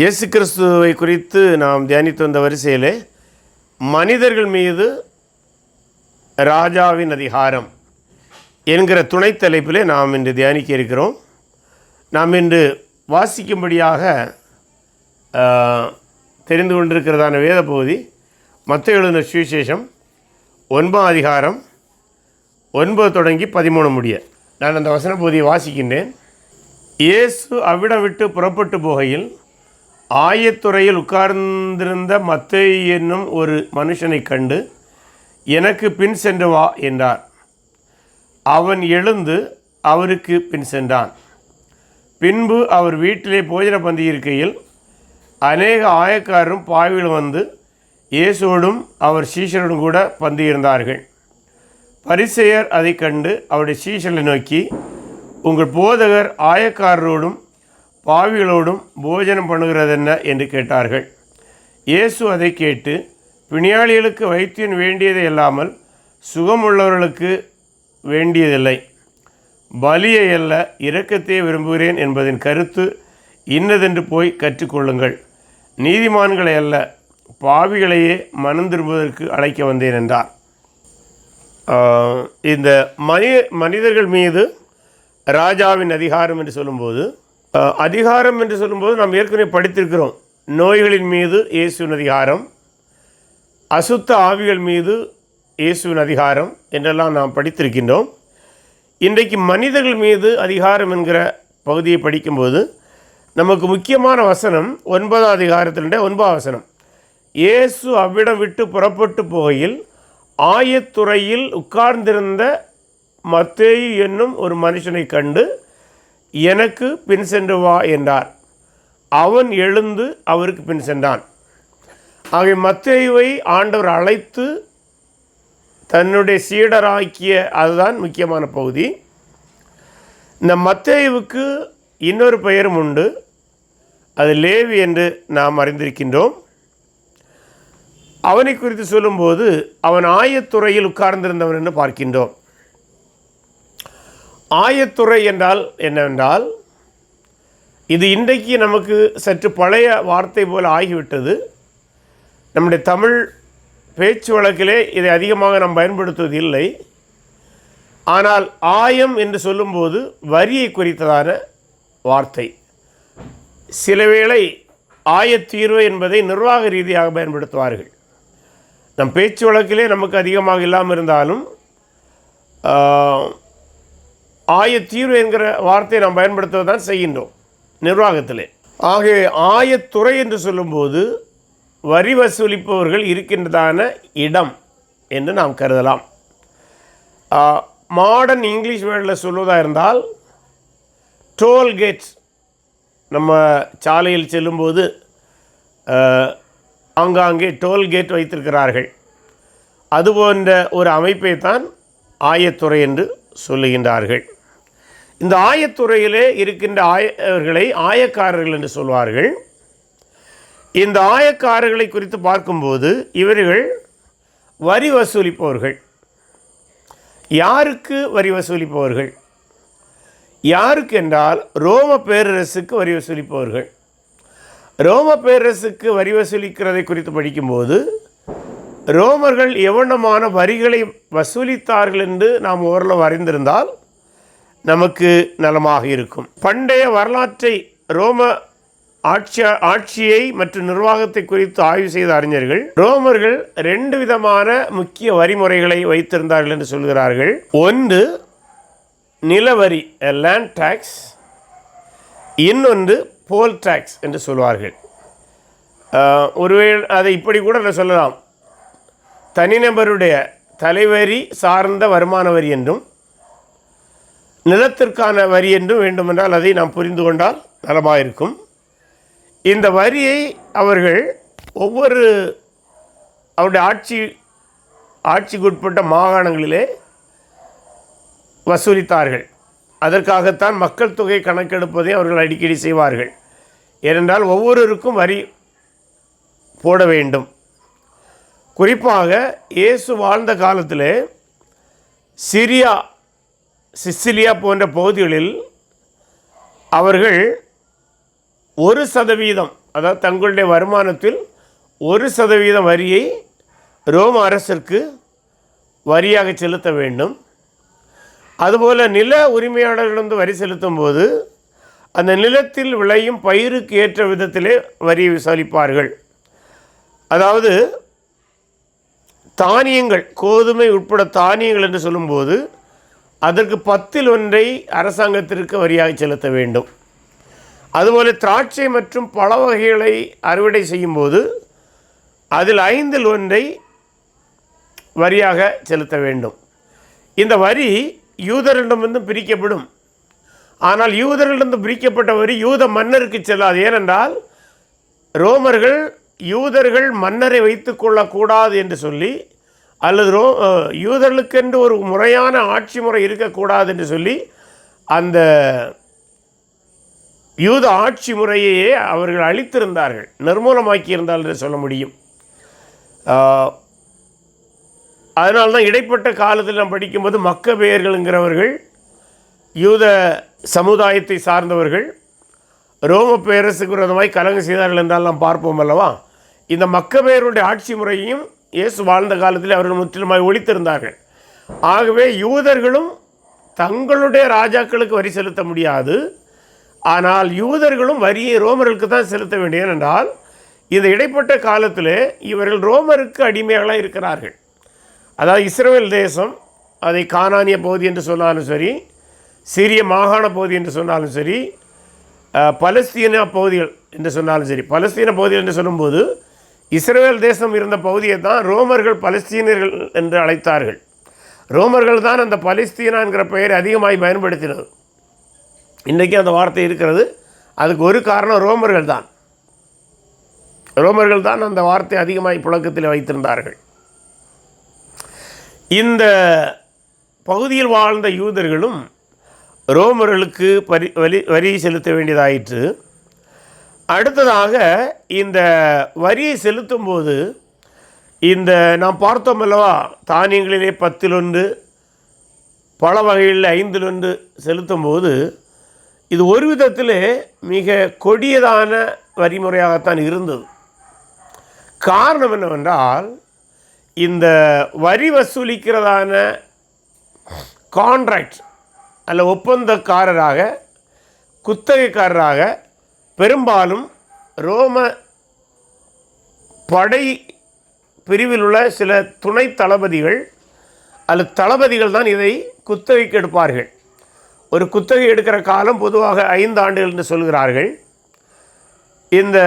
இயேசு கிறிஸ்துவை குறித்து நாம் தியானித்து வந்த வரிசையிலே மனிதர்கள் மீது ராஜாவின் அதிகாரம் என்கிற துணைத் தலைப்பிலே நாம் இன்று தியானிக்க இருக்கிறோம். நாம் இன்று வாசிக்கும்படியாக தெரிந்து கொண்டிருக்கிறதான வேத பகுதி மற்ற எழுந்த சுவிசேஷம் ஒன்பதாம் அதிகாரம் ஒன்பது தொடங்கி பதிமூணு முடிய. நான் அந்த வசன பகுதியை வாசிக்கின்றேன். இயேசு அவ்விடம் விட்டு புறப்பட்டு போகையில் ஆயத்துறையில் உட்கார்ந்திருந்த மத்தை என்னும் ஒரு மனுஷனைக் கண்டு எனக்கு பின் சென்று வா என்றார். அவன் எழுந்து அவருக்கு பின் சென்றான். பின்பு அவர் வீட்டிலே போஜன பந்தியிருக்கையில் அநேக ஆயக்காரரும் பாவிலும் வந்து இயேசுவோடும் அவர் சீஷரோடும் கூட பந்தியிருந்தார்கள் பரிசெயர் அதைக் கண்டு அவருடைய சீஷரை நோக்கி உங்கள் போதகர் ஆயக்காரரோடும் பாவிகளோடும் போஜனம் பண்ணுகிறதென்ன? என்று கேட்டார்கள். இயேசு அதை கேட்டு பிணியாளிகளுக்கு வைத்தியன் வேண்டியதை இல்லாமல் சுகமுள்ளவர்களுக்கு வேண்டியதில்லை. பலியை அல்ல இரக்கத்தையே விரும்புகிறேன் என்பதின் கருத்து இன்னதென்று போய் கற்றுக்கொள்ளுங்கள். நீதிமான்களை அல்ல பாவிகளையே மனம் திரும்புவதற்கு அழைக்க வந்தேன் என்றார். இந்த மனித மனிதர்கள் மீது ராஜாவின் அதிகாரம் என்று சொல்லும்போது அதிகாரம் என்று சொல்லும்போது நாம் ஏற்கனவே படித்திருக்கிறோம். நோய்களின் மீது இயேசுவின் அதிகாரம் அசுத்த ஆவிகள் மீது இயேசுவின் அதிகாரம் என்றெல்லாம் நாம் படித்திருக்கின்றோம். இன்றைக்கு மனிதர்கள் மீது அதிகாரம் என்கிற பகுதியை படிக்கும்போது நமக்கு முக்கியமான வசனம் ஒன்பதாம் அதிகாரத்தினுடைய ஒன்பதாம் வசனம். இயேசு அவ்விடம் விட்டு புறப்பட்டு போகையில் ஆயத்துறையில் உட்கார்ந்திருந்த மத்தேயு என்னும் ஒரு மனுஷனை கண்டு எனக்கு பின் சென்று வா என்றார். அவன் எழுந்து அவருக்கு பின் சென்றான். ஆகவே மத்தேயுவை ஆண்டவர் அழைத்து தன்னுடைய சீடராக்கிய அதுதான் முக்கியமான பகுதி. இந்த மத்தேயுவுக்கு இன்னொரு பெயரும் உண்டு. அது லேவி என்று நாம் அறிந்திருக்கின்றோம். அவனை குறித்து சொல்லும்போது அவன் ஆயத்துறையில் உட்கார்ந்திருந்தவன் என்று பார்க்கின்றோம். ஆயத்துறை என்றால் என்னவென்றால் இது இன்றைக்கு நமக்கு சற்று பழைய வார்த்தை போல ஆகிவிட்டது. நம்முடைய தமிழ் பேச்சு வழக்கிலே இதை அதிகமாக நாம் பயன்படுத்துவது இல்லை. ஆனால் ஆயம் என்று சொல்லும்போது வரியை குறித்ததான வார்த்தை. சிலவேளை ஆயத்தீர்வு என்பதை நிர்வாக ரீதியாக பயன்படுத்துவார்கள். நம் பேச்சு வழக்கிலே நமக்கு அதிகமாக இல்லாமல் இருந்தாலும் ஆயத்தீர்வு என்கிற வார்த்தையை நாம் பயன்படுத்துவதான் செய்கின்றோம் நிர்வாகத்திலே. ஆகவே ஆயத்துறை என்று சொல்லும்போது வரி வசூலிப்பவர்கள் இருக்கின்றதான இடம் என்று நாம் கருதலாம். மாடர்ன் இங்கிலீஷ் வேர்டில் சொல்வதாக இருந்தால் டோல்கேட் நம்ம சாலையில் செல்லும்போது ஆங்காங்கே டோல்கேட் வைத்திருக்கிறார்கள். அதுபோன்ற ஒரு அமைப்பை தான் ஆயத்துறை என்று சொல்லுகின்றார்கள். இந்த ஆயத்துறையிலே இருக்கின்ற ஆயவர்களை ஆயக்காரர்கள் என்று சொல்வார்கள். இந்த ஆயக்காரர்களை குறித்து பார்க்கும்போது இவர்கள் வரி வசூலிப்பவர்கள். யாருக்கு வரி வசூலிப்பவர்கள்? யாருக்கு என்றால் ரோம பேரரசுக்கு வரி வசூலிப்பவர்கள். ரோம பேரரசுக்கு வரி வசூலிக்கிறதை குறித்து படிக்கும்போது ரோமர்கள் எவ்வளமான வரிகளை வசூலித்தார்கள் என்று நாம் ஓரளவு அறிந்திருந்தால் நமக்கு நலமாக இருக்கும். பண்டைய வரலாற்றை ரோம ஆட்சி ஆட்சியை மற்றும் நிர்வாகத்தை குறித்து ஆய்வு செய்த அறிஞர்கள் ரோமர்கள் ரெண்டு விதமான முக்கிய வரிமுறைகளை வைத்திருந்தார்கள் என்று சொல்கிறார்கள். ஒன்று நிலவரி லேண்ட் டேக்ஸ் இன்னொன்று போல் டேக்ஸ் என்று சொல்வார்கள். ஒருவேளை அதை இப்படி கூட நான் சொல்லலாம். தனிநபருடைய தலைவரி சார்ந்த வருமான வரி என்றும் நிலத்திற்கான வரி என்றும் வேண்டுமென்றால் அதை நாம் புரிந்து கொண்டால் நலமாக இருக்கும் இந்த வரியை அவர்கள் ஒவ்வொரு அவருடைய ஆட்சி ஆட்சிக்குட்பட்ட மாகாணங்களிலே வசூலித்தார்கள். அதற்காகத்தான் மக்கள் தொகை கணக்கெடுப்பதை அவர்கள் அடிக்கடி செய்வார்கள். ஏனென்றால் ஒவ்வொருவருக்கும் வரி போட வேண்டும். குறிப்பாக இயேசு வாழ்ந்த காலத்தில் சிரியா சிசிலியா போன்ற பகுதிகளில் அவர்கள் ஒரு சதவீதம் அதாவது தங்களுடைய வருமானத்தில் ஒரு சதவீதம் வரியை ரோம அரசிற்கு வரியாக செலுத்த வேண்டும். அதுபோல் நில உரிமையாளர்களிடம் வரி செலுத்தும் போது அந்த நிலத்தில் விளையும் பயிருக்கு ஏற்ற விதத்திலே வரி விசாரிப்பார்கள். அதாவது தானியங்கள் கோதுமை உட்பட தானியங்கள் என்று சொல்லும்போது அதற்கு பத்தில் ஒன்றை அரசாங்கத்திற்கு வரியாக செலுத்த வேண்டும். அதுபோல திராட்சை மற்றும் பழ வகைகளை அறுவடை செய்யும்போது அதில் ஐந்தில் ஒன்றை வரியாக செலுத்த வேண்டும். இந்த வரி யூதரிடமிருந்து பிரிக்கப்படும். ஆனால் யூதர்களிடம் பிரிக்கப்பட்ட வரி யூத மன்னருக்கு செல்லாது. ஏனென்றால் ரோமர்கள் யூதர்கள் மன்னரை வைத்து கொள்ளக்கூடாது என்று சொல்லி அல்லது ரோ யூதர்களுக்கென்று ஒரு முறையான ஆட்சி முறை இருக்கக்கூடாது என்று சொல்லி அந்த யூத ஆட்சி முறையையே அவர்கள் அழித்திருந்தார்கள். நிர்மூலமாக்கியிருந்தால் என்று சொல்ல முடியும். அதனால் அதனால்தான் இடைப்பட்ட காலத்தில் நாம் படிக்கும்போது மக்கபேயர்கள்ங்கிறவர்கள் யூத சமுதாயத்தை சார்ந்தவர்கள் ரோம பேரரசுக்கு விரோதமாய் கலங்கு செய்தார்கள் என்றால் நாம் பார்ப்போம் அல்லவா? இந்த மக்கபேயருடைய ஆட்சி முறையையும் இயேசு வாழ்ந்த காலத்தில் அவர்கள் முற்றிலுமாய் ஒழித்திருந்தார்கள். ஆகவே யூதர்களும் தங்களுடைய ராஜாக்களுக்கு வரி செலுத்த முடியாது. ஆனால் யூதர்களும் வரியை ரோமர்களுக்கு தான் செலுத்த வேண்டும். ஏனென்றால் இந்த இடைப்பட்ட காலத்தில் இவர்கள் ரோமருக்கு அடிமைகளாக இருக்கிறார்கள். அதாவது இஸ்ரேல் தேசம் அதை கானானிய பகுதி என்று சொன்னாலும் சரி சிறிய மாகாண பகுதி என்று சொன்னாலும் சரி பலஸ்தீன பகுதிகள் என்று சொன்னாலும் சரி பலஸ்தீன பகுதிகள் என்று சொல்லும்போது இஸ்ரேல் தேசம் இருந்த பகுதியை தான் ரோமர்கள் பலஸ்தீனர்கள் என்று அழைத்தார்கள். ரோமர்கள் தான் அந்த பலஸ்தீனாங்கிற பெயரை அதிகமாய் பயன்படுத்தினது இன்றைக்கி அந்த வார்த்தை இருக்கிறது. அதுக்கு ஒரு காரணம் ரோமர்கள் தான். ரோமர்கள் தான் அந்த வார்த்தை அதிகமாய் புழக்கத்தில் வைத்திருந்தார்கள். இந்த பகுதியில் வாழ்ந்த யூதர்களும் ரோமர்களுக்கு பரி வரி வரி செலுத்த வேண்டியதாயிற்று. அடுத்ததாக இந்த வரியை செலுத்தும்போது இந்த நாம் பார்த்தோம் அல்லவா தானியங்களிலே பத்திலொன்று பல வகைகளில் ஐந்திலொன்று செலுத்தும் செலுத்தும்போது இது ஒரு விதத்தில் மிக கொடியதான வரிமுறையாகத்தான் இருந்தது. காரணம் என்னவென்றால் இந்த வரி வசூலிக்கிறதான கான்ட்ராக்ட் அல்ல ஒப்பந்தக்காரராக குத்தகைக்காரராக பெரும்பாலும் ரோம படை பிரிவில் உள்ள சில துணை தளபதிகள் அல்லது தளபதிகள் தான் இதை குத்தகைக்கு எடுப்பார்கள். ஒரு குத்தகை எடுக்கிற காலம் பொதுவாக ஐந்து ஆண்டுகள் என்று சொல்கிறார்கள். இந்த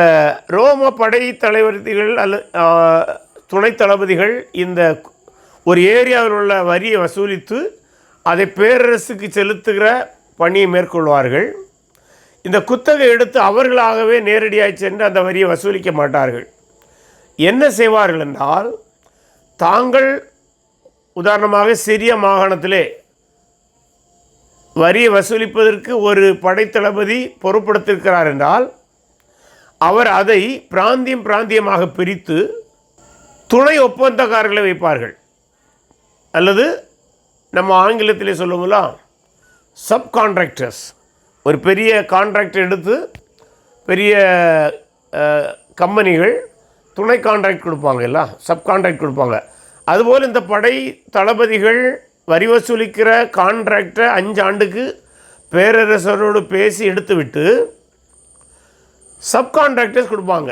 ரோம படை தலைவர்கள் அல்ல துணை தளபதிகள் இந்த ஒரு ஏரியாவில் உள்ள வரியை வசூலித்து அதை பேரரசுக்கு செலுத்துகிற பணியை மேற்கொள்வார்கள். இந்த குத்தகை எடுத்து அவர்களாகவே நேரடியாக சென்று அந்த வரியை வசூலிக்க மாட்டார்கள். என்ன செய்வார்கள் என்றால் தாங்கள் உதாரணமாக சிறிய மாகாணத்திலே வரியை வசூலிப்பதற்கு ஒரு படைத்தளபதி பொறுப்படுத்திருக்கிறார் என்றால் அவர் அதை பிராந்தியம் பிராந்தியமாக பிரித்து துணை ஒப்பந்தக்காரர்களை வைப்பார்கள். அல்லது நம்ம ஆங்கிலத்திலே சொல்லுவோம்ல சப் கான்ட்ராக்டர்ஸ் ஒரு பெரிய கான்ட்ராக்ட் எடுத்து பெரிய கம்பெனிகள் துணை கான்ட்ராக்ட் கொடுப்பாங்க இல்ல சப் கான்ட்ராக்ட் கொடுப்பாங்க. அதுபோல் இந்த படை தளபதிகள் வரி வசூலிக்கிற கான்ட்ராக்டை அஞ்சு ஆண்டுக்கு பேரரசரோடு பேசி எடுத்துவிட்டு சப்கான்ட்ராக்டர்ஸ் கொடுப்பாங்க.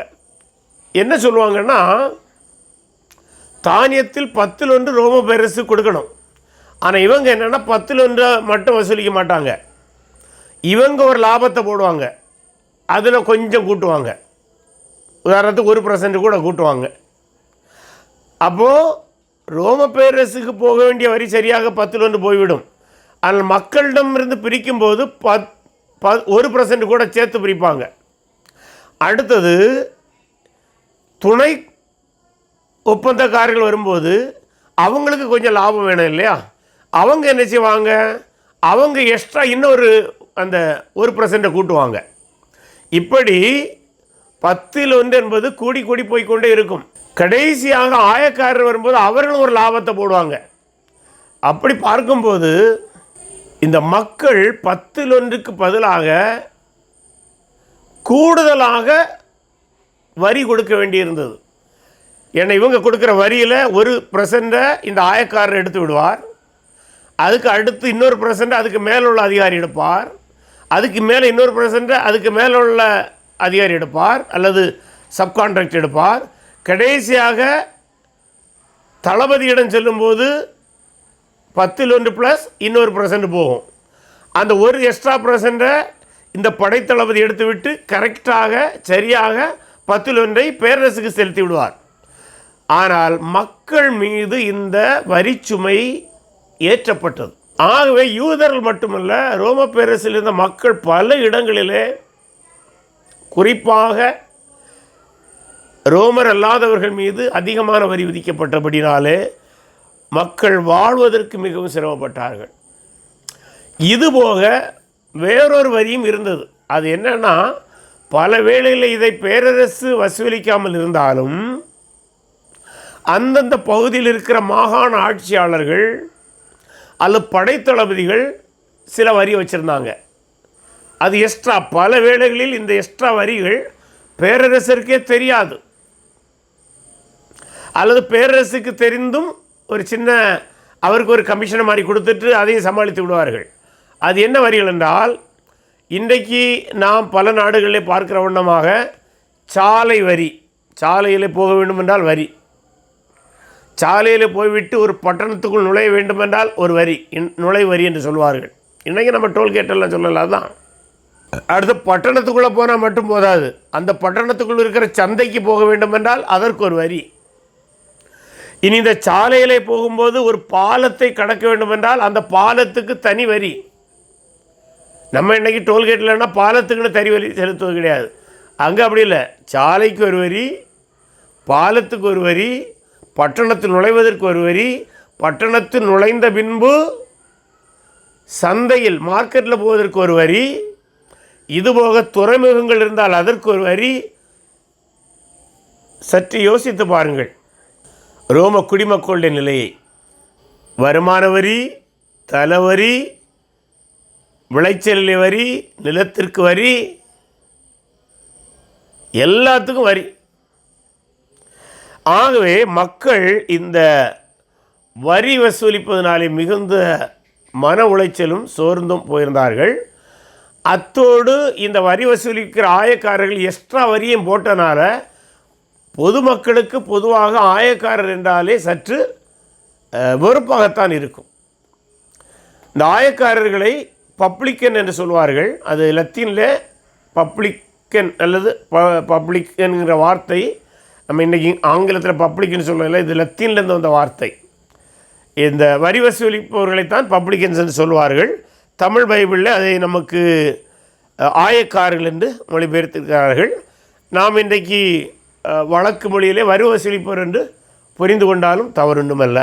என்ன சொல்லுவாங்கன்னா தானியத்தில் பத்தில் ஒன்று ரோம பேரரசு கொடுக்கணும். ஆனால் இவங்க என்னென்னா பத்தில் ஒன்று மட்டும் வசூலிக்க மாட்டாங்க. இவங்க ஒரு லாபத்தை போடுவாங்க. அதில் கொஞ்சம் கூட்டுவாங்க. உதாரணத்துக்கு ஒரு பர்சன்ட் கூட கூட்டுவாங்க. அப்போது ரோம பேரரசுக்கு போக வேண்டிய வரி சரியாக பத்தில் ஒன்று போய்விடும். ஆனால் மக்களிடமிருந்து பிரிக்கும்போது பத் ப ஒரு பர்சன்ட் கூட சேர்த்து பிரிப்பாங்க. அடுத்தது துணை ஒப்பந்தக்காரர்கள் வரும்போது அவங்களுக்கு கொஞ்சம் லாபம் வேணும் இல்லையா? அவங்க என்ன செய்வாங்க? அவங்க எக்ஸ்ட்ரா இன்னொரு அந்த ஒரு பர்சண்ட்டை கூட்டுவாங்க. இப்படி பத்தில் ஒன்று என்பது கூடி கூடி போய்க்கொண்டே இருக்கும். கடைசியாக ஆயக்காரர் வரும்போது அவர்களும் ஒரு லாபத்தை போடுவாங்க. அப்படி பார்க்கும்போது இந்த மக்கள் பத்தில் ஒன்றுக்கு பதிலாக கூடுதலாக வரி கொடுக்க வேண்டியிருந்தது. ஏன்னா இவங்க கொடுக்குற வரியில் ஒரு பர்சண்ட்டை இந்த ஆயக்காரர் எடுத்து விடுவார். அதுக்கு அடுத்து இன்னொரு பர்சன்ட் அதுக்கு மேலுள்ள அதிகாரி எடுப்பார். அதுக்கு மேலே இன்னொரு பர்சன்ட் அதுக்கு மேலே உள்ள அதிகாரி எடுப்பார் அல்லது சப்கான்ட்ராக்ட் எடுப்பார். கடைசியாக தளபதியிடம் செல்லும்போது பத்தில் ஒன்று ப்ளஸ் இன்னொரு பர்சன்ட் போகும். அந்த ஒரு எக்ஸ்ட்ரா பர்சன்ட்டை இந்த படைத்தளபதி எடுத்துவிட்டு கரெக்டாக சரியாக பத்தில் ஒன்றை பேரரசுக்கு செலுத்தி விடுவார். ஆனால் மக்கள் மீது இந்த வரிச்சுமை ஏற்றப்பட்டது. ஆகவே யூதர்கள் மட்டுமல்ல ரோம பேரரசில் இருந்த மக்கள் பல இடங்களிலே குறிப்பாக ரோமர் அல்லாதவர்கள் மீது அதிகமான வரி விதிக்கப்பட்டபடினாலே மக்கள் வாழ்வதற்கு மிகவும் சிரமப்பட்டார்கள். இதுபோக வேறொரு வரியும் இருந்தது. அது என்னன்னா பல வேளையில் இதை பேரரசு வசூலிக்காமல் இருந்தாலும் அந்தந்த பகுதியில் இருக்கிற மாகாண ஆட்சியாளர்கள் அல்லது படைத்தளபதிகள் சில வரி வச்சுருந்தாங்க. அது எக்ஸ்ட்ரா பல வேளைகளில் இந்த எக்ஸ்ட்ரா வரிகள் பேரரசருக்கே தெரியாது. அல்லது பேரரசுக்கு தெரிந்தும் ஒரு சின்ன அவருக்கு ஒரு கமிஷனை மாதிரி கொடுத்துட்டு அதையும் சமாளித்து விடுவார்கள். அது என்ன வரிகள் என்றால் இன்றைக்கு நாம் பல நாடுகளில் பார்க்கிற வண்ணமாக சாலை வரி. சாலையில் போக வேண்டும் என்றால் வரி. சாலையில் போய்விட்டு ஒரு பட்டணத்துக்குள் நுழைய வேண்டுமென்றால் ஒரு வரி இன் நுழைவு வரி என்று சொல்வார்கள். இன்றைக்கி நம்ம டோல்கேட்டெல்லாம் சொல்லலாம் தான் அடுத்து பட்டணத்துக்குள்ளே போனால் மட்டும் போதாது. அந்த பட்டணத்துக்குள் இருக்கிற சந்தைக்கு போக வேண்டுமென்றால் அதற்கு ஒரு வரி. இனி இந்த சாலையில் போகும்போது ஒரு பாலத்தை கடக்க வேண்டுமென்றால் அந்த பாலத்துக்கு தனி வரி. நம்ம இன்றைக்கி டோல்கேட்லன்னா பாலத்துக்குன்னு தனி வரி செலுத்துவது கிடையாது. அங்கே அப்படி இல்லை. சாலைக்கு ஒரு வரி பாலத்துக்கு ஒரு வரி பட்டணத்தில் நுழைவதற்கு ஒரு வரி பட்டணத்தில் நுழைந்த பின்பு சந்தையில் மார்க்கெட்டில் போவதற்கு ஒரு வரி இதுபோக துறைமுகங்கள் இருந்தால் அதற்கு ஒரு வரி. சற்று யோசித்து பாருங்கள். ரோம குடிமக்களுடைய நிலையை. வருமான வரி தலைவரி விளைச்சல் வரி நிலத்திற்கு வரி எல்லாத்துக்கும் வரி. ஆகவே மக்கள் இந்த வரி வசூலிப்பதனாலே மிகுந்த மன உளைச்சலும் சோர்ந்தும் போயிருந்தார்கள். அத்தோடு இந்த வரி வசூலிக்கிற ஆயக்காரர்கள் எக்ஸ்ட்ரா வரியும் போட்டனால பொதுமக்களுக்கு பொதுவாக ஆயக்காரர் என்றாலே சற்று வெறுப்பாகத்தான் இருக்கும். இந்த ஆயக்காரர்களை பப்ளிக்கன் என்று சொல்வார்கள். அது லத்தீனில் பப்ளிக்கன் அல்லது ப பப்ளிக்கன்கிற வார்த்தை நம்ம இன்றைக்கி ஆங்கிலத்தில் பப்ளிக்னு சொல்லுவோம்ல இது லத்தீன்லேருந்து வந்த வார்த்தை. இந்த வரி வசூலிப்பவர்களைத்தான் பப்ளிக்கன்ஸ் என்று சொல்வார்கள் தமிழ் பைபிளில் அதை நமக்கு ஆயக்காரர்கள் என்று மொழிபெயர்த்திருக்கிறார்கள். நாம் இன்றைக்கு வழக்கு மொழியிலே வரி வசூலிப்பவர் என்று புரிந்து கொண்டாலும் தவறுண்டுமல்ல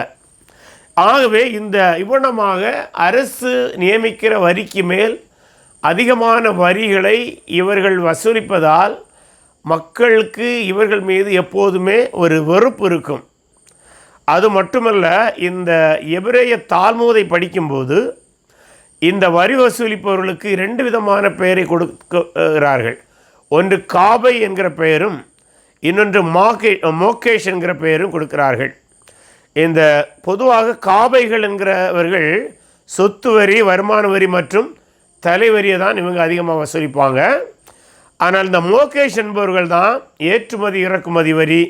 ஆகவே இந்த இவ்வளமாக அரசு நியமிக்கிற வரிக்கு மேல் அதிகமான வரிகளை இவர்கள் வசூலிப்பதால் மக்களுக்கு இவர்கள் மீது எப்போதுமே ஒரு வெறுப்பு இருக்கும். அது மட்டுமல்ல இந்த எபிரேய தாழ்மூதை படிக்கும்போது இந்த வரி வசூலிப்பவர்களுக்கு ரெண்டு விதமான பெயரை கொடுக்கிறார்கள். ஒன்று காபை என்கிற பெயரும் இன்னொன்று மாகே மோகேஷ் என்கிற பெயரும் கொடுக்கிறார்கள். இந்த பொதுவாக காபைகள் என்கிறவர்கள் சொத்து வரி வருமான வரி மற்றும் தலைவரியை தான் இவங்க அதிகமாக வசூலிப்பாங்க. ஆனால் இந்த மோகேஷ் என்பவர்கள் தான் ஏற்றுமதி இறக்குமதி வரி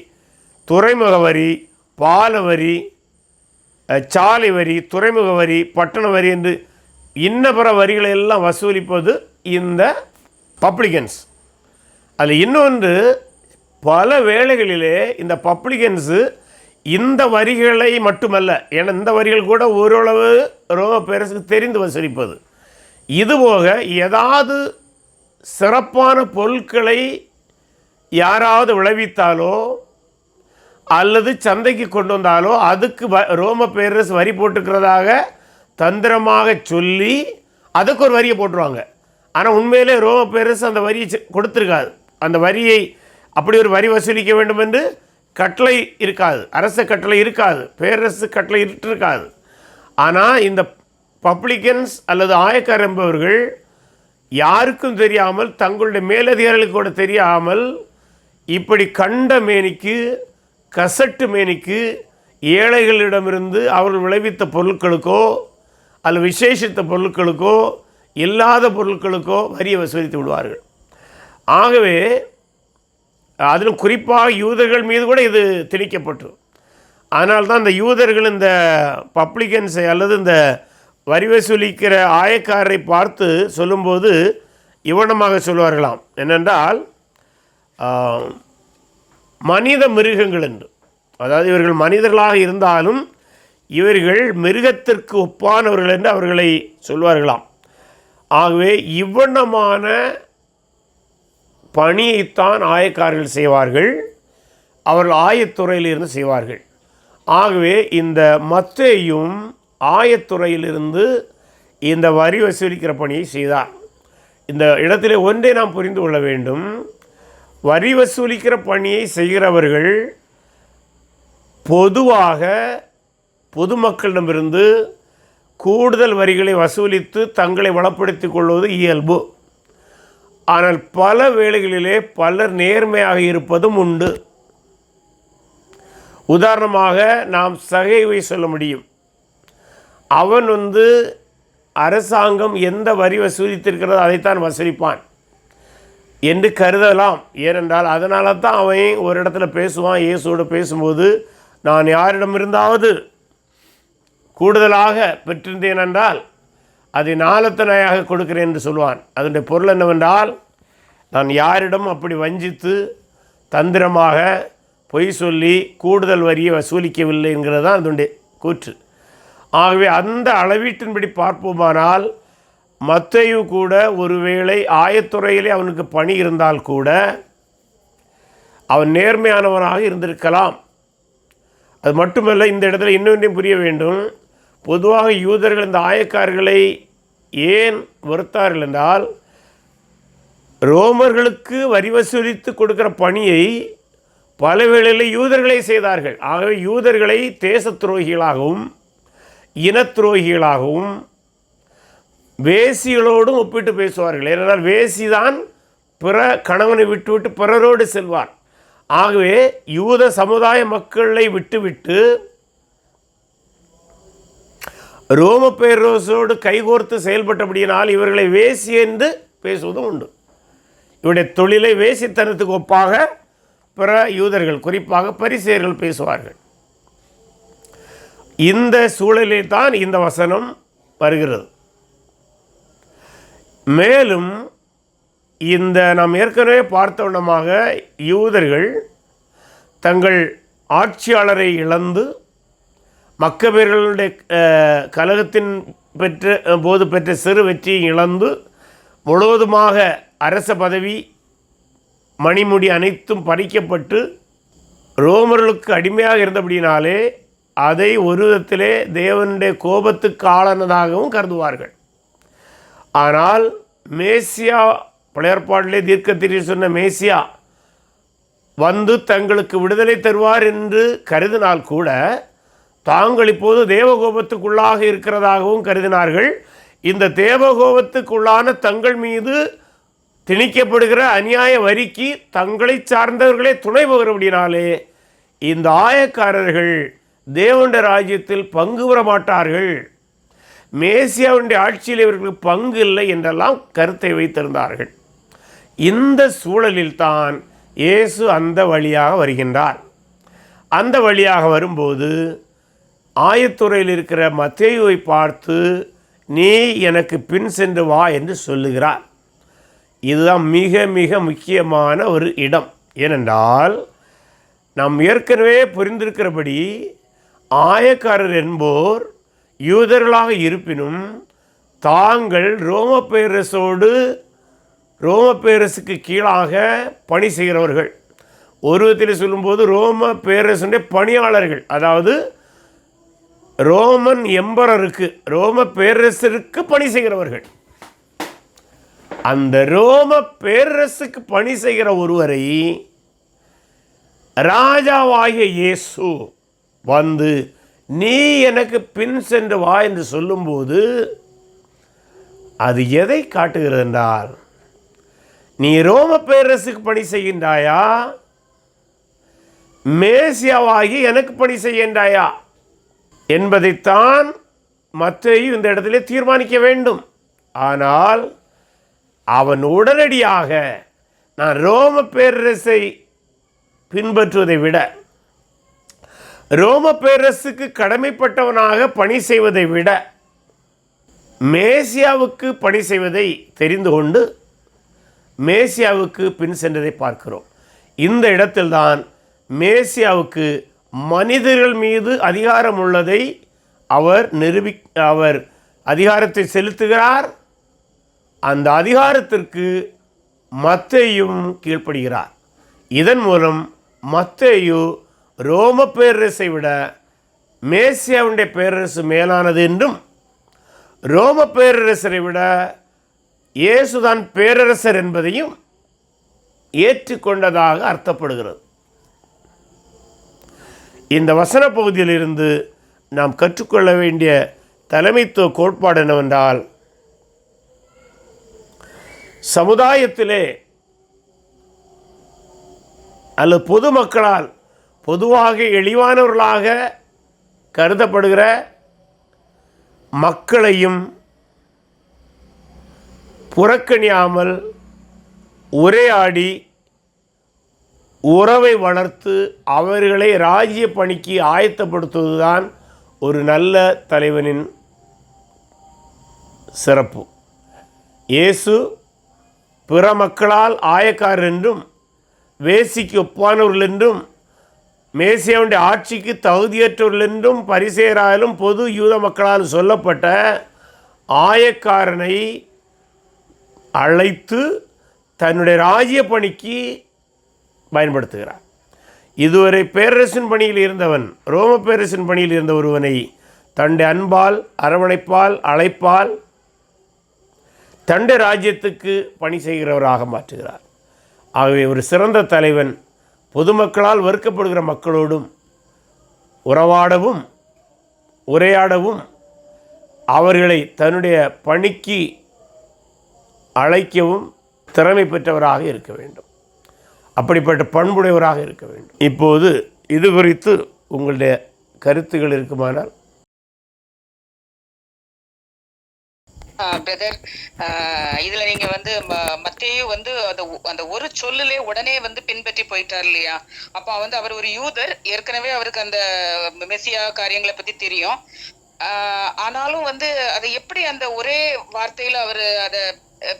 துறைமுக வரி பால வரி சாலை வரி துறைமுக வரி பட்டண வரி என்று இன்ன பிற வரிகளை எல்லாம் வசூலிப்பது இந்த பப்ளிகன்ஸ். அதில் இன்னொன்று பல வேளைகளிலே இந்த பப்ளிகன்ஸு இந்த வரிகளை மட்டுமல்ல ஏன்னா இந்த வரிகள் கூட ஓரளவு ரொம்ப பேரரசுக்கு தெரிந்து வசூலிப்பது. இதுபோக ஏதாவது சிறப்பான பொருட்களை யாராவது விளைவித்தாலோ அல்லது சந்தைக்கு கொண்டு வந்தாலோ அதுக்கு வ ரோம பேரரசு வரி போட்டுக்கிறதாக தந்திரமாக சொல்லி அதுக்கு ஒரு வரியை போட்டுருவாங்க. ஆனால் உண்மையிலே ரோம பேரரசு அந்த வரியை செ- அந்த வரியை அப்படி ஒரு வரி வசூலிக்க வேண்டும் என்று கட்டளை இருக்காது. அரச கட்டளை இருக்காது. பேரரசு கட்டளை இருக்காது ஆனால் இந்த பப்ளிகன்ஸ் அல்லது ஆயக்கார் என்பவர்கள் யாருக்கும் தெரியாமல் தங்களுடைய மேலதிகாரிகளுக்கு கூட தெரியாமல் இப்படி கண்ட மேனிக்கு கசட்டு மேனிக்கு ஏழைகளிடமிருந்து அவர்கள் விளைவித்த பொருட்களுக்கோ அல்லது விசேஷித்த பொருட்களுக்கோ இல்லாத பொருட்களுக்கோ வரியை வசூலித்து விடுவார்கள். ஆகவே அதிலும் குறிப்பாக யூதர்கள் மீது கூட இது திணிக்கப்பட்டு அதனால்தான் இந்த யூதர்கள் இந்த பப்ளிகன்ஸை அல்லது இந்த வரி வசூலிக்கிற ஆயக்காரரை பார்த்து சொல்லும்போது இவனமாக சொல்வார்களாம். என்னென்றால் மனித மிருகங்கள் என்று. அதாவது இவர்கள் மனிதர்களாக இருந்தாலும் இவர்கள் மிருகத்திற்கு ஒப்பானவர்கள் என்று அவர்களை சொல்வார்களாம். ஆகவே இவ்வண்ணமான பணியைத்தான் ஆயக்காரர்கள் செய்வார்கள். அவர்கள் ஆயத்துறையிலிருந்து செய்வார்கள். ஆகவே இந்த மத்தையும் ஆயத்துறையிலிருந்து இந்த வரி வசூலிக்கிற பணியை செய்தார். இந்த இடத்திலே ஒன்றை நாம் புரிந்து கொள்ள வேண்டும். வரி வசூலிக்கிற பணியை செய்கிறவர்கள் பொதுவாக பொதுமக்களிடமிருந்து கூடுதல் வரிகளை வசூலித்து தங்களை வளப்படுத்திக் கொள்வது இயல்பு. ஆனால் பல வேளைகளிலே பலர் நேர்மையாக இருப்பதும் உண்டு. உதாரணமாக நாம் சகைவை சொல்ல முடியும். அவன் வந்து அரசாங்கம் எந்த வரி வசூலித்திருக்கிறதோ அதைத்தான் வசூலிப்பான் என்று கருதலாம். ஏனென்றால் அதனால தான் அவன் ஒரு இடத்துல பேசுவான் இயேசுவோடு பேசும்போது நான் யாரிடமிருந்தாவது கூடுதலாக பெற்றிருந்தேன் என்றால் அதை நாளத்தனையாக கொடுக்கிறேன் என்று சொல்வான் அதனுடைய பொருள் என்னவென்றால் நான் யாரிடம் அப்படி வஞ்சித்து தந்திரமாக பொய் சொல்லி கூடுதல் வரியை வசூலிக்கவில்லை என்கிறது தான் அதனுடைய கூற்று. ஆகவே அந்த அளவீட்டின்படி பார்ப்போமானால் மத்தையு கூட ஒருவேளை ஆயத்துறையிலே அவனுக்கு பணி இருந்தால் கூட அவன் நேர்மையானவனாக இருந்திருக்கலாம். அது மட்டுமல்ல இந்த இடத்துல இன்னொன்றையும் புரிய வேண்டும். பொதுவாக யூதர்கள் இந்த ஆயக்காரர்களை ஏன் வெறுத்தார்கள் என்றால் ரோமர்களுக்கு வரி வசூலித்து கொடுக்கிற பணியை பல வேளையில் யூதர்களே செய்தார்கள். ஆகவே யூதர்களை தேச துரோகிகளாகவும் இனத்துரோகிகளாகவும் வேசிகளோடும் ஒப்பிட்டு பேசுவார்கள். ஏனென்றால் வேசிதான் பிற கணவனை விட்டுவிட்டு பிறரோடு செல்வார். ஆகவே யூத சமுதாய மக்களை விட்டுவிட்டு ரோம பேரோசோடு கைகோர்த்து செயல்பட்டபடியினால் இவர்களை வேசி என்று பேசுவதும் உண்டு. இவருடைய தொழிலை வேசித்தனத்துக்கு ஒப்பாக பிற யூதர்கள் குறிப்பாக பரிசேயர்கள் பேசுவார்கள். இந்த சூழலில் தான் இந்த வசனம் வருகிறது. மேலும் இந்த நாம் ஏற்கனவே பார்த்த யூதர்கள் தங்கள் ஆட்சியாளரை இழந்து மக்கபேர்களுடைய கலகத்தின் பெற்ற போது பெற்ற சிறு வெற்றியை இழந்து முழுவதுமாக அரச பதவி மணிமுடி அனைத்தும் பறிக்கப்பட்டு ரோமர்களுக்கு அடிமையாக இருந்தபடினாலே அதை ஒரு விதத்திலே தேவனுடைய கோபத்துக்கு ஆளானதாகவும் கருதுவார்கள். ஆனால் மேசியா பழையற்பாட்டிலே தீர்க்கத்திரி சொன்ன மேசியா வந்து தங்களுக்கு விடுதலை தருவார் என்று கருதினால் கூட தாங்கள் இப்போது தேவகோபத்துக்குள்ளாக இருக்கிறதாகவும் கருதினார்கள். இந்த தேவகோபத்துக்குள்ளான தங்கள் மீது திணிக்கப்படுகிற அநியாய வரிக்கு தங்களை சார்ந்தவர்களே துணை போகிறபடினாலே இந்த ஆயக்காரர்கள் தேவனுடைய ராஜ்யத்தில் பங்கு பெற மாட்டார்கள். மேசியாவுடைய ஆட்சியில் இவர்களுக்கு பங்கு இல்லை என்றெல்லாம் கருத்தை வைத்திருந்தார்கள். இந்த சூழலில்தான் இயேசு அந்த வழியாக வருகின்றார். அந்த வழியாக வரும்போது ஆயத்துறையில் இருக்கிற மத்தேயுவை பார்த்து நீ எனக்கு பின் சென்று வா என்று சொல்லுகிறார். இதுதான் மிக மிக முக்கியமான ஒரு இடம். ஏனென்றால் நாம் ஏற்கனவே புரிந்திருக்கிறபடி ஆயக்காரர் என்போர் யூதர்களாக இருப்பினும் தாங்கள் ரோம பேரரசோடு ரோம பேரரசுக்கு கீழாக பணி செய்கிறவர்கள். ஒரு விதத்தில் சொல்லும்போது ரோம பேரரசுடைய பணியாளர்கள் அதாவது ரோமன் எம்பரருக்கு ரோம பேரரசருக்கு பணி செய்கிறவர்கள். அந்த ரோம பேரரசுக்கு பணி செய்கிற ஒருவரை ராஜாவாகிய இயேசு வந்து நீ எனக்கு பின் சென்று வா என்று சொல்லும்போது அது எதை காட்டுகிறது என்றால் நீ ரோம பேரரசுக்கு பணி செய்கின்றாயா? மேசியாவாகி எனக்கு பணி செய்கின்றாயா? என்பதைத்தான் மற்றையும் இந்த இடத்திலே தீர்மானிக்க வேண்டும். ஆனால் அவன் உடனடியாக நான் ரோம பேரரசை பின்பற்றுவதை விட ரோம பேரரசுக்கு கடமைப்பட்டவனாக பணி செய்வதை விட மேசியாவுக்கு பணி செய்வதை தெரிந்து கொண்டு மேசியாவுக்கு பின் சென்றதை பார்க்கிறோம். இந்த இடத்தில்தான் மேசியாவுக்கு மனிதர்கள் மீது அதிகாரம் உள்ளதை அவர் நிரூபி அவர் அதிகாரத்தை செலுத்துகிறார். அந்த அதிகாரத்திற்கு மத்தையும் கீழ்ப்படுகிறார். இதன் மூலம் மத்தேயு ரோம பேரரசை விட மேசியாவுடைய பேரரசு மேலானது என்றும் ரோம பேரரசரை விட இயேசுதான் பேரரசர் என்பதையும் ஏற்றுக்கொண்டதாக அர்த்தப்படுகிறது. இந்த வசன பகுதியிலிருந்து நாம் கற்றுக்கொள்ள வேண்டிய தலைமைத்துவ கோட்பாடு என்னவென்றால் சமுதாயத்திலே அல்லது பொதுமக்களால் பொதுவாக எளிவானவர்களாக கருதப்படுகிற மக்களையும் புறக்கணியாமல் உரையாடி உறவை வளர்த்து அவர்களை ராஜ்ய பணிக்கு ஆயத்தப்படுத்துவதுதான் ஒரு நல்ல தலைவனின் சிறப்பு. இயேசு பிற மக்களால் ஆயக்காரர் என்றும் வேசிக்கு ஒப்பானவர்கள் என்றும் மேசியாவுடைய ஆட்சிக்கு தகுதியற்றவர்கள் என்றும் பரிசேராலும் பொது யூத மக்களால் சொல்லப்பட்ட ஆயக்காரனை அழைத்து தன்னுடைய ராஜ்ய பணிக்கு பயன்படுத்துகிறார். இதுவரை பேரரசின் பணியில் இருந்தவன் ரோம பேரரசின் பணியில் இருந்த ஒருவனை தன்னுடைய அன்பால் அரவணைப்பால் அழைப்பால் தண்டை ராஜ்யத்துக்கு பணி செய்கிறவராக மாற்றுகிறார். ஆகவே ஒரு சிறந்த தலைவன் பொதுமக்களால் வெறுக்கப்படுகிற மக்களோடும் உறவாடவும் உரையாடவும் அவர்களை தன்னுடைய பணிக்கு அழைக்கவும் திறமை பெற்றவராக இருக்க வேண்டும். அப்படிப்பட்ட பண்புடையவராக இருக்க வேண்டும். இப்போது இது குறித்து உங்களுடைய கருத்துகள் இருக்குமானால் பிரதர் இதுல நீங்க வந்து ம- வந்து அந்த அந்த ஒரு சொல்லுலே உடனே வந்து பின்பற்றி போயிட்டார் இல்லையா? அப்ப வந்து அவர் ஒரு யூதர் ஏற்கனவே அவருக்கு அந்த மெஸ்ஸியா காரியங்களை பத்தி தெரியும். ஆனாலும் வந்து அதை எப்படி அந்த ஒரே வார்த்தையில அவர் அதை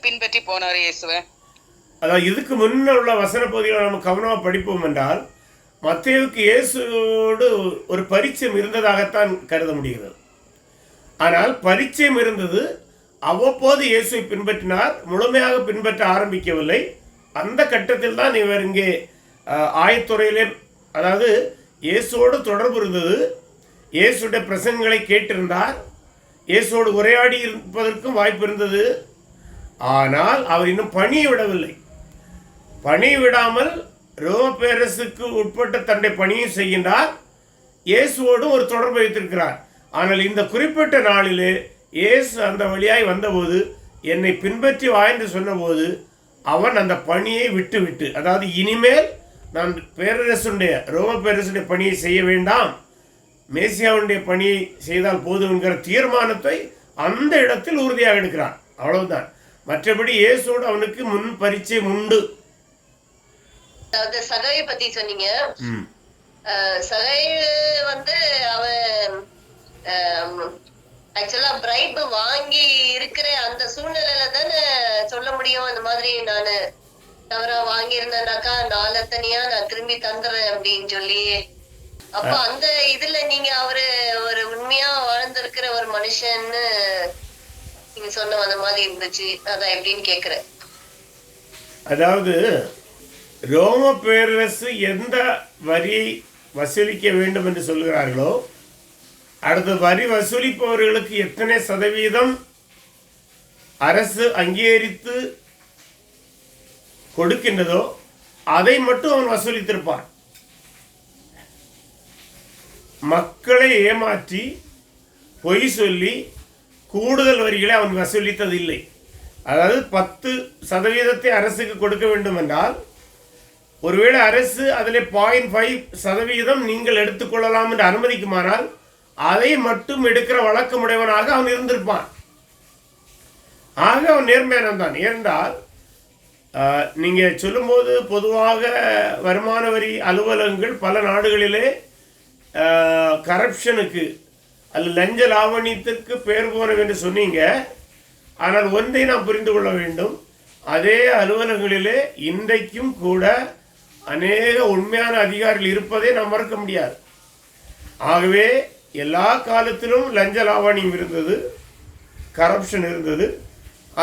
பின்பற்றி போனார் இயேசுவ? அதான் இதுக்கு முன்ன உள்ள வசன பகுதிகளை நம்ம கவனமாக படிப்போம் என்றால் மத்தியவுக்கு இயேசுவோடு ஒரு பரிச்சயம் இருந்ததாகத்தான் கருத முடிகிறது. ஆனால் பரிச்சயம் இருந்தது அவ்வப்போது இயேசுவை பின்பற்றினார் முழுமையாக பின்பற்ற ஆரம்பிக்கவில்லை. அந்த கட்டத்தில் தான் இவர் இங்கே ஆயத்துறையிலே அதாவது இயேசுவோடு தொடர்பு இருந்தது. இயேசுடைய பிரசங்களை கேட்டிருந்தார். இயேசுவோடு உரையாடி இருப்பதற்கும் வாய்ப்பு இருந்தது. ஆனால் அவர் இன்னும் பணியை விடவில்லை. பணி விடாமல் ரோம பேரரசுக்கு உட்பட்ட தன்னுடைய பணியும் செய்கின்றார். இயேசுவோடும் ஒரு தொடர்பு வைத்திருக்கிறார். ஆனால் இந்த குறிப்பிட்ட நாளிலே இயேசு அந்த வழியாய் வந்தபோது என்னை பின்பற்றி வா என்று சொன்னபோது அவன் அந்த பணியை விட்டு விட்டு அதாவது இனிமேல் நான் பேரரசுடைய ரோம பேரரசுடைய பணியை செய்ய வேண்டாம். மேசியாவுடைய பணியை செய்தால் போதும் என்கிற தீர்மானத்தை அந்த இடத்தில் உறுதியாக எடுக்கிறான். அவ்வளவுதான். மற்றபடி இயேசோடு அவனுக்கு முன் பரிச்சயம் உண்டு. சகையை பத்தி சொன்னீங்க. சகை வந்து அவன் ஆக்சுவலா பிரைப் வாங்கி இருக்கிற அந்த சூழ்நிலையில தானே சொல்ல முடியும் அந்த மாதிரி நானு தவறா வாங்கி இருந்தேனாக்கா நாளத்தனியா நான் திரும்பி தந்துடுறேன் அப்படின்னு சொல்லி. அப்ப அந்த இதுல நீங்க அவரு ஒரு உண்மையா வாழ்ந்திருக்கிற ஒரு மனுஷன்னு நீங்க சொன்ன அந்த மாதிரி இருந்துச்சு. அதான் எப்படின்னு கேக்குறேன். அதாவது ரோம பேரரசு எந்த வரியை வசூலிக்க வேண்டும் என்று சொல்கிறார்களோ அடுத்த வரி வசூலிப்பவர்களுக்கு எத்தனை சதவீதம் அரசு அங்கீகரித்து கொடுக்கின்றதோ அதை மட்டும் அவன் வசூலித்திருப்பான். மக்களை ஏமாற்றி பொய் சொல்லி கூடுதல் வரிகளை அவன் வசூலித்ததில்லை. அதாவது பத்து சதவீதத்தை அரசுக்கு கொடுக்க வேண்டும் என்றால் ஒருவேளை அரசு அதில் பாயிண்ட் ஃபைவ் சதவீதம் நீங்கள் எடுத்துக்கொள்ளலாம் என்று அனுமதிக்குமானால் அதை மட்டும் எடுக்கிற வழக்கமுடையவனாக அவன் இருந்திருப்பான். ஆக அவன் நேர்மையானவன் தான். ஏனென்றால் நீங்கள் நீங்க சொல்லும்போது பொதுவாக வருமான வரி அலுவலகங்கள் பல நாடுகளிலே கரப்ஷனுக்கு அல்ல லஞ்ச லாவணியத்திற்கு பெயர் போன என்று சொன்னீங்க. ஆனால் ஒன்றை நாம் புரிந்து கொள்ள வேண்டும். அதே அலுவலகங்களிலே இன்றைக்கும் கூட அநேக உண்மையான அதிகாரிகள் இருப்பதை நாம் மறக்க முடியாது. ஆகவே எல்லா காலத்திலும் லஞ்ச லாவணியம் இருந்தது கரப்ஷன் இருந்தது.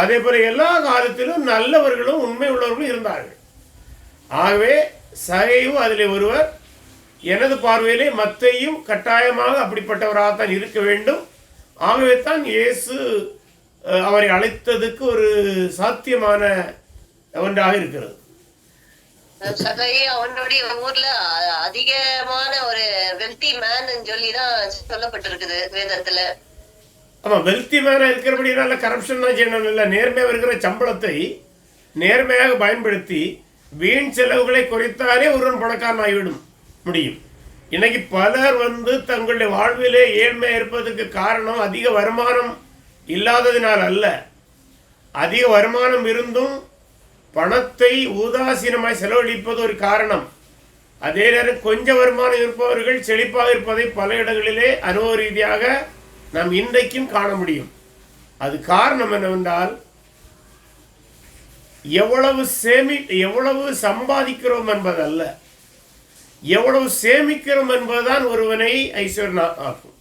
அதே போல எல்லா காலத்திலும் நல்லவர்களும் உண்மை உள்ளவர்களும் இருந்தார்கள். ஆகவே சகையும் அதில் ஒருவர் எனது பார்வையிலே மத்தையும் கட்டாயமாக அப்படிப்பட்டவராகத்தான் இருக்க வேண்டும். ஆகவே தான் இயேசு அவரை அழைத்ததுக்கு ஒரு சாத்தியமான ஒன்றாக இருக்கிறது. சகை அவனுடைய ஊர்ல அதிகமான ஒரு வெல்தி மேன் சொல்லிதான் சொல்லப்பட்டிருக்குது வேதத்துல. ஆமாம் வெல்த்தி மேனா இருக்கிறபடினால கரப்ஷன் தான் செய்யணும் இல்லை நேர்மையாக இருக்கிற சம்பளத்தை நேர்மையாக பயன்படுத்தி வீண் செலவுகளை குறைத்தாலே ஒருவன் பணக்காரன் ஆகிவிடும் முடியும். இன்னைக்கு பலர் வந்து தங்களுடைய வாழ்விலே ஏழ்மையாக இருப்பதற்கு காரணம் அதிக வருமானம் இல்லாததினால் அல்ல. அதிக வருமானம் இருந்தும் பணத்தை உதாசீனமாய் செலவழிப்பது ஒரு காரணம். அதே நேரம் கொஞ்ச வருமானம் இருப்பவர்கள் செழிப்பாக இருப்பதை பல இடங்களிலே அனுபவ ரீதியாக நாம் இன்றைக்கும் காண முடியும். அது காரணம் என்னவென்றால் எவ்வளவு சேமி எவ்வளவு சம்பாதிக்கிறோம் என்பதல்ல. எவ்வளவு சேமிக்கிறோம் என்பதுதான் ஒருவனை ஐஸ்வர்யா ஆக்கும்.